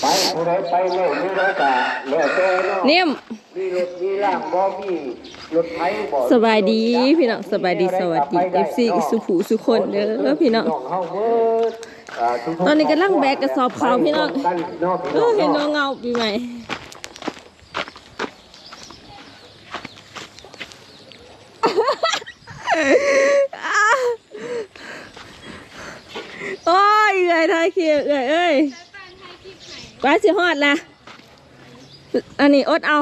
ไปผู้ใดไปโน่นนี่แล้วก็แล้วแต่เนาะนิ่มมีรถมีล่างบ่มีรถไถบ่สบายดีพี่น้องสบายดีสวัสดี FC สุผูสุคนเด้อพี่น้องตอนนี้กำลังแบกกระสอบขาวพี่น้องเออเห็นน้องเงาปีใหม่โอ้ยเอ้ยทายคิวเอ้ยเอ้ย กว่าสิฮอดละอันนี้อดเอา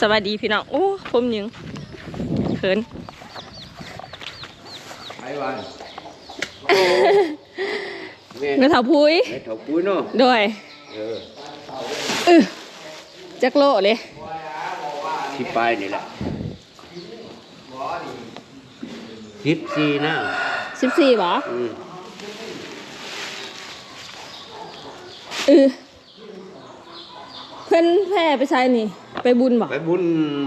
สวัสดีพี่น้อง โอ้ผมยิงเขินไปวันเงาเถาพุยไอ้เถาปุ้ยเนาะโดยเออเออจักโลเลยที่ปลายนี่แหละสิบสี่นะสิบสี่บ่อืม เออเพิ่นแพร่ไปใช้นี่ ไปบุญบ่ไปบุญ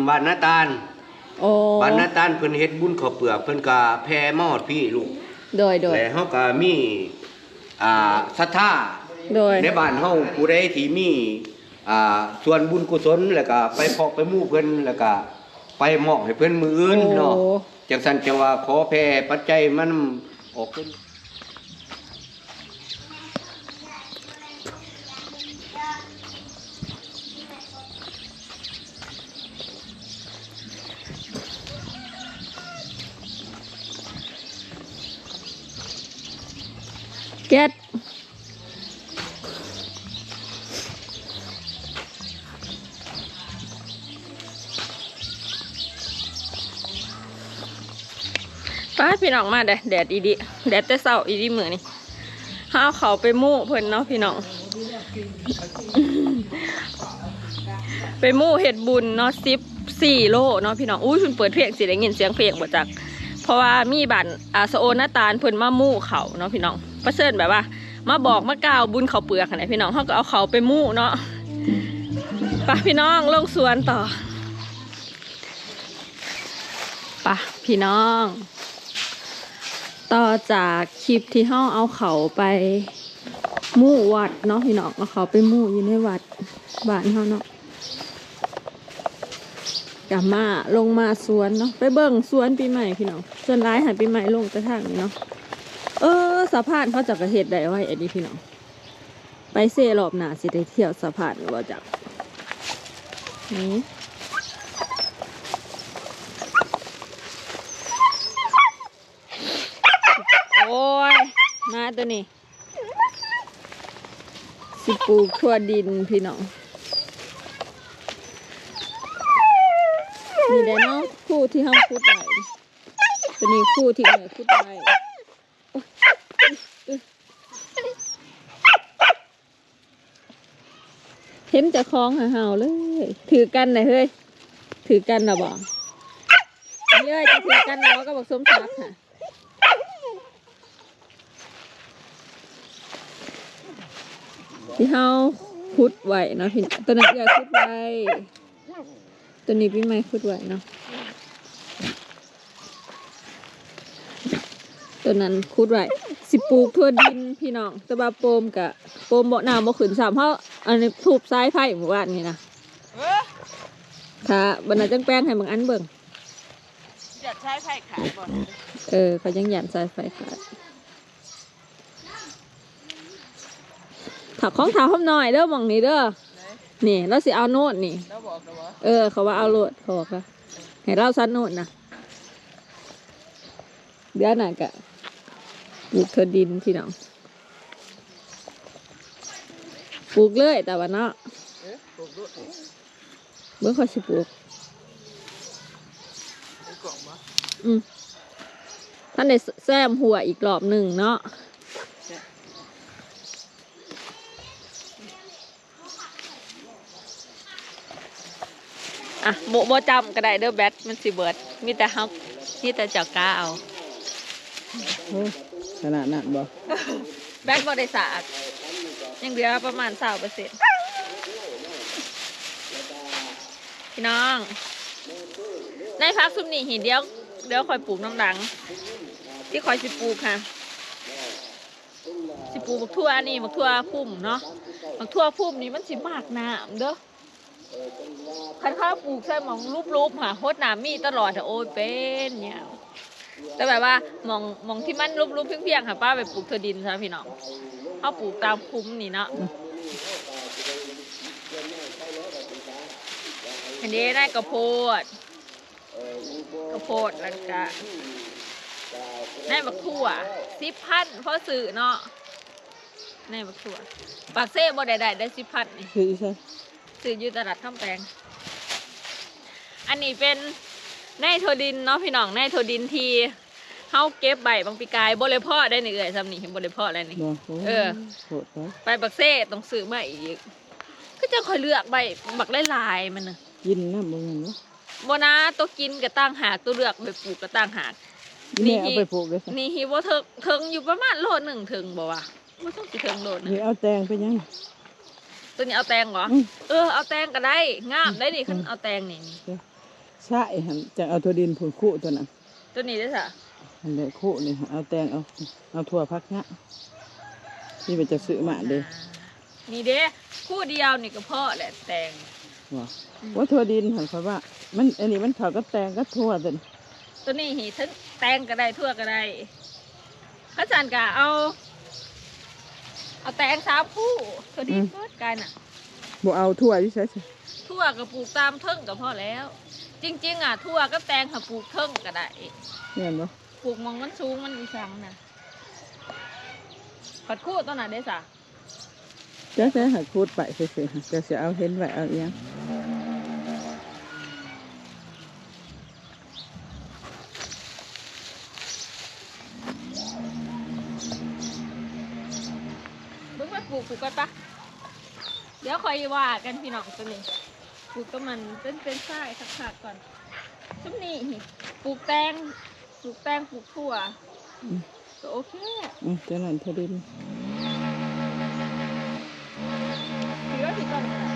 บ้านนาตาลโอ้บ้านนาตาลเพิ่นเฮ็ดบุญข้าวเปลือกเพิ่นก็แผ่มาฮอดพี่ลูกโดยโดยแล้วเฮาก็มีอ่าศรัทธาโดยในบ้านเฮาผู้ใดที่มีอ่าส่วนบุญกุศลแล้วก็ไปพอกไปหมู่เพิ่นแล้วก็ไปมอบให้เพิ่นมื้ออื่นเนาะโอ้จังซั่นจังว่าขอแผ่ปัจจัยมันออกขึ้น พี่น้องมาเด้อแดดอีดีแดดแต่เช้าอีดีมื้อนี่ห้าเขาไปมู่เพิ่นเนาะพี่น้อง ไปมู่เฮ็ดบุญเนาะ14โลเนาะพี่น้องอุ้ยเพิ่นเปิดเพลงสิได้ยินเสียงเพลงบ่จัก เพราะว่ามีบัตรอาสะโอนาตาลเพิ่นมามู่เขาเนาะพี่น้องประเสริฐแบบว่า มาบอกมากล่าวบุญเขาเปลือกไหนพี่น้องเขาก็เอาเขาไปมู่เนาะไปะพี่น้องลงสวนต่อไปะพี่น้อง ต่อจากคลิปที่เขาเอาเขาไปมู่วัดเนาะพี่น้องเอาเขาไปมู่อยู่ในวัดบ้านเขาเนาะกลับมาลงมาสวนเนาะไปเบิ่งสวนปีใหม่พี่น้องส่วนร้ายหันปีใหม่ลงแต่ทางนี้เนาะเออสะพานเขาจักกระเฮ็ดได้ไว้อันนี้พี่น้องไปเซรอบหนาสิได้เที่ยวสะพานบ่จักนี่โอ้ย มาตัวนี้ สิปลูกทั่วดินพี่น้อง นี่ได้เนาะคู่ที่ห้องพูดไว้ตัวนี้คู่ที่เหนือพูดไว้โอ๊ยอึ๊ะเห็นจะคล้องหาเห่าเลย ถือกันหน่อยเฮ้ย ถือกันนะบอกเลื่อยจะถือกันนะว่าก็บอกสมศักดิ์ค่ะ ที่เฮาพุดไว้เนาะพี่ตัวนั้นเอื้อยพุดไว้ตัวนี้พี่ไม้พูดไว้เนาะตัวนั้นคูดไว้สิปลูกทั่วดินพี่น้องแตะบาโปมกะโปมบ่น้ำบ่ขึ้นสามเพราะอันนี้ถูบซ้ายไผ่หมู่บ้านนี่นะค่ะบรรณาจังแป้งให้บางอันเบิ่งอยากใช้ไผ่ขายก่อนเออเขายังหยานสายไฟขาด ถักของเท้าห้อมหน่อยเด้อหมองนี้เด้อนี่เราสิเอาโน่นนี่แล้วบอกนะว่าเออ เขาว่าเอาโหลดเขาบอกว่าให้เราซัดโน่นนะเดือนหน่ะกะปลูกเธอดินพี่น้องปลูกเลยแต่ว่าเนาะเอ๊ะปลูกด้วยเมื่อเขาสิปลูกในกล่องมาอืมท่านได้แซมหัวอีกรอบหนึ่งเนาะ อะโบโบจำก็ได้เด้อแบทมันสิเบิด มีแต่เฮามีแต่เจ้ากล้าเอา ขนาดนั้นบ่แบตบริษัทยังเหลือประมาณสาเปอร์เซ็นต์พี่น้องในพักซุมนี่หินเดียวเดี๋ยวคอยปลูกน้ำดัง ที่คอยสิปลูกค่ะ สิปลูกบักทั่วนี่บักทั่วพุ่มเนาะบักทั่วพุ่มนี่มันสิมากน้ำเด้อ คันข้าวปลูกใส่หมองรูปๆหาโคตรน้ำมีตลอดอะโอ้ยเป็นเนี่ยแต่แบบว่าหมองหมองที่มันรูปๆเพียงๆค่ะป้าไปปลูกเทอดินซะพี่น้องเขาปลูกตามคุ้มนี่เนาะอันนี้ได้กระโพดกระโพดแล้วก็ได้บักทั่วสิบพันเพราะสื่อเนาะได้บักทั่วปากเซ่บ่ได้ได้ได้สิบพันนี่ ซื้ออยู่ตลาดข้ามแปลงอันนี้เป็นไนโทรดินเนาะพี่น้องไนโทรดินที่เฮาเก็บใบบางปีกายบ่เลยพ่อได้นี่เอ่ยซ้ำนี่บ่เลยพ่ออะไรนี่บ่โเออโหดไปใบบักเซ่ต้องซื้อมาอีกก็จะคอยเลือกใบบักหลายๆมันน่ะกินน้ำบ่แม่นบ่บ่นะตัวกินก็ตั้งหากตัวเลือกไปปลูกก็ตั้งหากนี่นี่เอาไปปลูกเลยสินี่ฮิบ่เถิงเถิงอยู่ประมาณโลหนึงถึงบ่วะบ่ต้องสิเถิงโลหนึงนี่เอาแตงไปยัง ตัวนี้เอาแตงเหรอ อืม เออ เอาแตงก็ได้ งามได้นี่คันเอาแตงนี่นี่ ใช่หั่นจังเอาถั่วดินผลคู่ตัวนั้นตัวนี้ได้อจ้ะอันเดคู่นี่เอาแตงเอาเอาถั่วพักเนี้ยนี่มันจะซื้อมาเด้นี่เด้คู่เดียวนี่ก็พอแหละแตง ว่าว่าถั่วดินหันเขาว่า มันอันนี้มันเขาก็แตงก็ถั่วตัวนี้ตัวนี้หีทั้งแตงก็ได้ทั่วก็ได้ข้าจานกะเอา เอาแตงสามคู่ตัวนี้เพิดกันอะบ่เอาถั่วที่ใช่ใช่ทั่วก็ปลูกตามเทิงก็พอแล้ว จริง ๆ อะทั่วกับแตงค่ะปลูกเทิงก็ได้เนี่ยบ่ปลูกหมองมันสูงมันอีสังนะปัดคู่ตอนไหนได้สะ จะใช้หักคูดไปเฉยๆจะเสียเอาเห็นไว้เอาอีหยัง เบิ่งมาป ลูกปลูกกันปะเดี๋ยวคอยว่ากันพี่น้องตัวนี้ปลูกก็มันเป็นเป็นไส้สักๆก่อนชุบนี่ปลูกแตงปลูกแตงปลูกถั่วก็โอเคอืมจังนั้นถั่วดินถือว่าผิดก่อน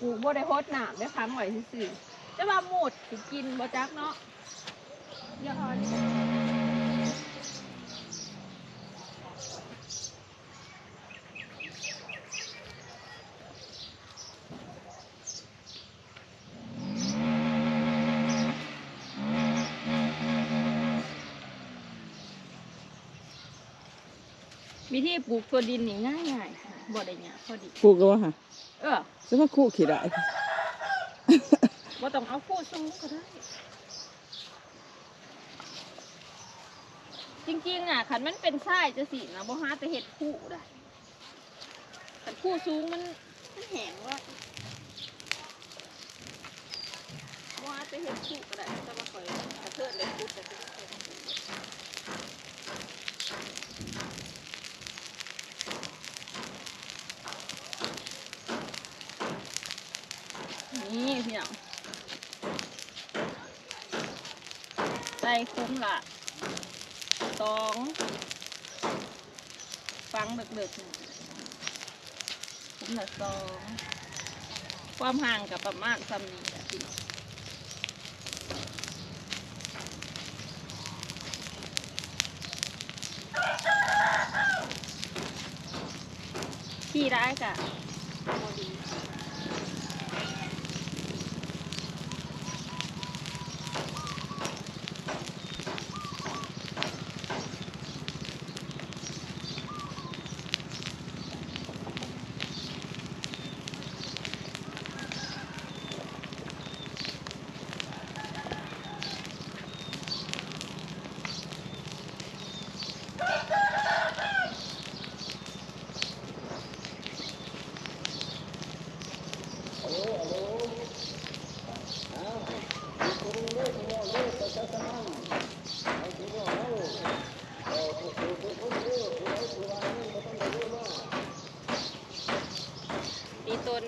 ปลูกบ่ได้โฮดหนามได้ค้ำไหว้ซื่อๆจะว่าหมดสิกินบ่จักเนาะเดี๋ยวเอาอันนี้ วิธีปลูกถั่วดินนี่ง่ายๆค่ะบ่ได้ยากพอดีปลูกก็ว่าฮะเออสมาคู่ขี้ได้บ่ต้องเอาคู่สูงก็ได้ จริงๆอะคันมันเป็นทรายจะสินะบ่หาแต่เห็ดคู่ได้คันคู่สูงมันมันแห้งว่าบ่หาแต่เห็ดคู่ก็ได้แต่ว่าคอยกระเทิดเลยคู่แต่เป็นเห็ดนี่พี่น้องใส่ คุ้มละสองฟังดึกๆคุ้มละสองความห่างกับประมาณซ้ำนี้แหละพี่น้องขี่ได้กะโมดี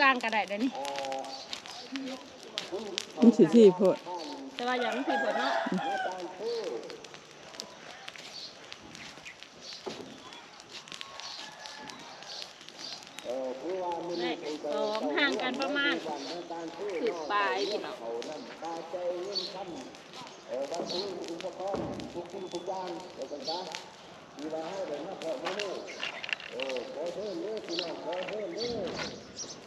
กลางก็ได้เดี๋ยวนี้มันสิที่โพดแต่ว่าอย่างพี่เปิดเนาะได้สองห่างกันประมาณสิบปลายพี่น้องได้กิน Oh, pode rolando, não, pode rolando.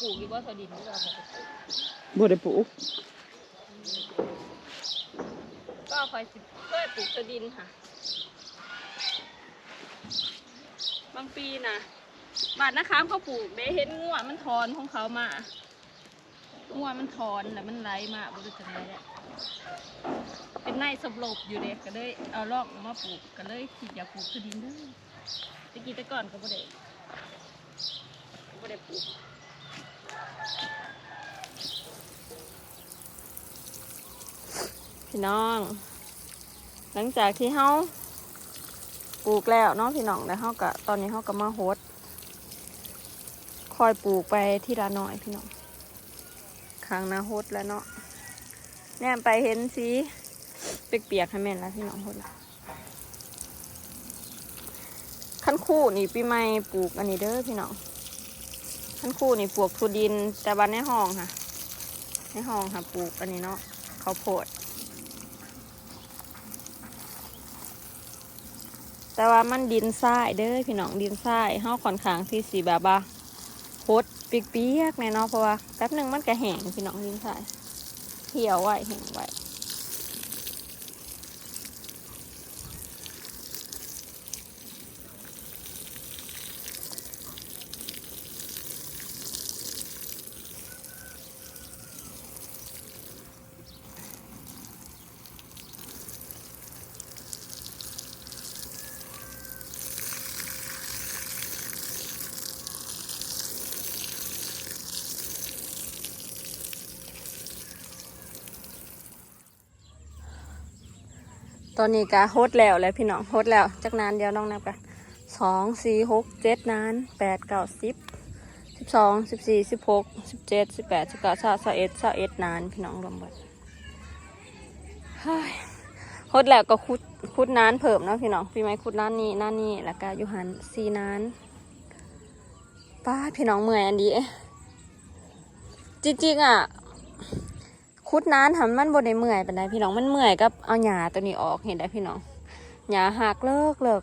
ปูกี่ว่าสดินหรือเปล่าบ่ได้ปลูกก็คอยสิเคยปลูกสดินค่ะ บางปีนะบาดนะคะเขาปลูกได้เห็นงัวมันถอนของเขามางัวมันถอนแล้วมันไหลมาบริจังไรแหละเป็นในสลบอยู่เด็กก็เลยเอาลอกมาปลูกก็เลยคิดอยากปลูกสดินเด้วยตะกี้แต่ก่อนก็บ่ได้บ่ได้ปลูก พี่น้อง หลังจากที่เฮาปลูกแล้วเนาะพี่น้องแล้วเฮาก็ตอนนี้เฮาก็มาโฮดคอยปลูกไปที่ละหน่อยพี่น้องข้างหนาโฮดแล้วเนาะแนมไปเห็นสีเปียกๆให้แม่นแล้วพี่น้องโฮดละขั้นคู่นี่ปีใหม่ปลูกอันนี้เด้อพี่น้อง ขั้นคู่นี่ปลูกทุดินแต่บ้านในห้องค่ะ ในห้องค่ะปลูกอันนี้เนาะข้าวโพด แต่ว่ามันดินทรายเด้อพี่น้องดินทรายเฮาค่อนขางที่สีแบบว่าโคตรเปียกๆแน่เนาะเพราะว่าแป๊บหนึงมันก็แห้งพี่น้องดินทรายเหี่ยวไว้แห้งไว้ ตอนนี้ก็โฮดแล้วแหล้วพี่น้องโฮดแล้วจักนานเดียวน้องนับกันสองสี่หกเจ็ดนานแปดเก้าสิบสิบสองสิบสี่สิบหกสิบเจ็ดสิบแปดสิบเก้าสามสิบเอ็ดสิบเอ็ดนานพี่น้องรวมหมดเฮ้ยโฮดแล้วก็คุดคุดนานเพิ่มเนาะพี่น้องพี่ไม้คุดนานนี้นานนี้แล้วก็อยู่หันสี่นานป้าพี่น้องเมื่อยอันดีจริงๆอะ คุดนานทำมันบนในเมื่อยเป็นไดพี่น้องมันเมื่อยกับเอาหญ้าตัวนี้ออกเห็นได้พี่น้องหญ้าหักเลิกเลิก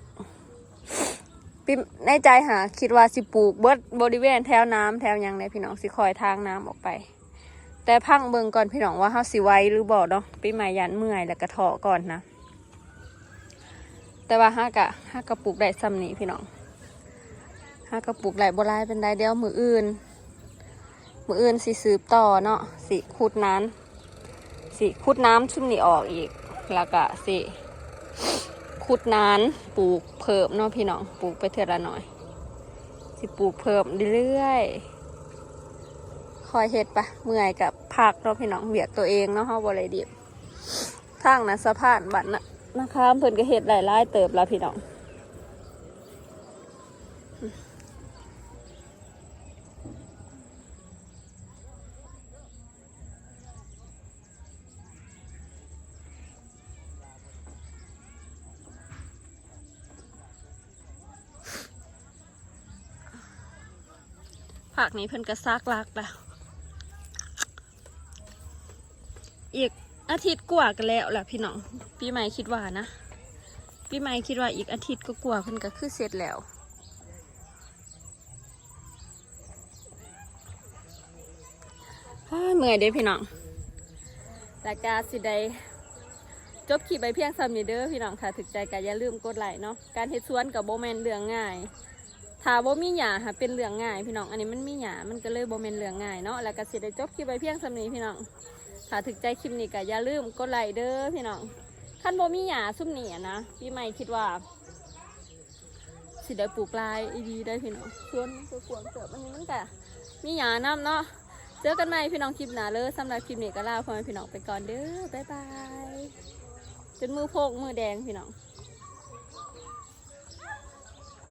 ปิในใจหาคิดว่าสิปลูกเบิดบริเวณแถวน้ำแถวยังไดพี่น้องสิคอยทางน้ำออกไป แต่พังเบิ่งก่อนพี่น้องว่าเฮาสิไวหรือบ่เนาะปีใหม่ยันเมื่อยแล้วก็เถาะก่อนนะ แต่ว่าฮักะฮักกระปลูกได้ซ้ำนี้พี่น้องฮักกระปลูกได้บ่หลายเป็นไดเดียวมืออื่น มืออื่นสิสืบต่อเนาะสิขุดน้ำ สิขุดน้ำชุ่มนี่ออกอีก แล้วก็สิขุดน้ำปลูกเพิ่มเนาะพี่น้องปลูกไปเท่าละหน่อย สิปลูกเพิ่มเรื่อยๆคอยเฮ็ดปะเมื่อยกับผักเนาะพี่น้องเวียกตัวเองเนาะเฮาบ่ได้ดิบทางนะสะพานบัดนะนะคะเพิ่นก็เฮ็ดหลายๆเติบแล้วพี่น้อง ผักนี้เพิ่นก็ซากลากแล้วอีกอาทิตย์กว่ากันแล้วแหละพี่น้องปีใหม่คิดว่านะปีใหม่คิดว่าอีกอาทิตย์ก็กว่าเพิ่นก็คือเสร็จแล้วเมื่อยเด้พี่น้องรายการสิได้จบคลิปไปเพียงซ้ำนี้เด้อพี่น้องค่ะ ถึกใจก็อย่าลืมกดไลค์เนาะการเฮ็ดสวนกับโบแมนเรื่องง่าย ถ้าบ่มีหยาค่ะเป็นเรื่องง่ายพี่น้อง อันนี้มันมีหยามันก็เลยบ่แม่นเรื่องง่ายเนาะ แล้วก็สิได้จบคลิปไปเพียงสำนี้พี่น้อง ถ้าถึกใจคลิปนี้ก็อย่าลืมกดไลค์เด้อพี่น้องคันบ่มีหยาซุ่มเนี่อะนะพี่ใหม่คิดว่า สิได้ปลูกลายอีดีได้พี่น้องส่วนก็กวงเกิดมันนี้มันก็มีหยานํเนาะ เจอกันใหม่พี่น้องคลิปหน้าเลยสำหรับคลิปนี้ก็ลาพ่อแม่พี่น้องไปก่อนเด้อบ๊ายบายจนมือโพกมือแดงพี่น้อง